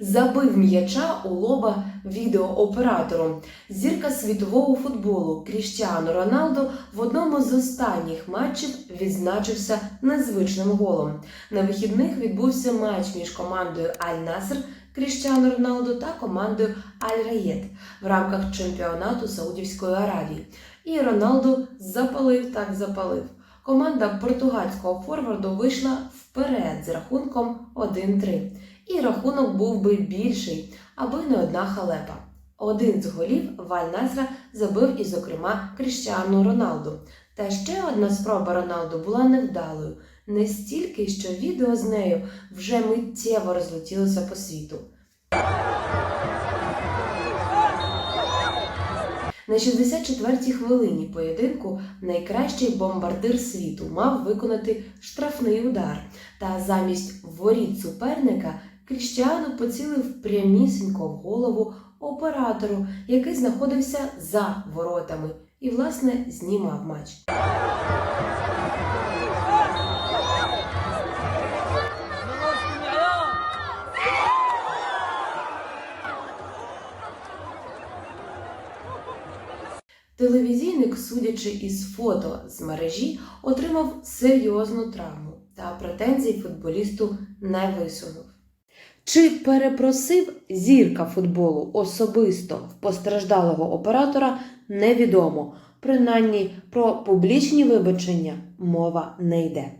Забив м'яча у лоба відеооператору. Зірка світового футболу Кріштіану Роналдо в одному з останніх матчів відзначився незвичним голом. На вихідних відбувся матч між командою Аль-Наср Кріштіану Роналдо та командою Аль-Раєд в рамках чемпіонату Саудівської Аравії. І Роналдо запалив так запалив. Команда португальського форварду вийшла вперед з рахунком 1-3. І рахунок був би більший, аби не одна халепа. Один з голів Валь-Насра забив і, зокрема, Кріштіану Роналду. Та ще одна спроба Роналду була невдалою, не стільки, що відео з нею вже миттєво розлетілося по світу. На 64-й хвилині поєдинку найкращий бомбардир світу мав виконати штрафний удар. Та замість воріт суперника Кріштіану поцілив прямісінько в голову оператору, який знаходився за воротами, і, власне, знімав матч. Телевізійник, судячи із фото з мережі, отримав серйозну травму та претензій футболісту не висунув. Чи перепросив зірка футболу особисто в постраждалого оператора, невідомо. Принаймні про публічні вибачення мова не йде.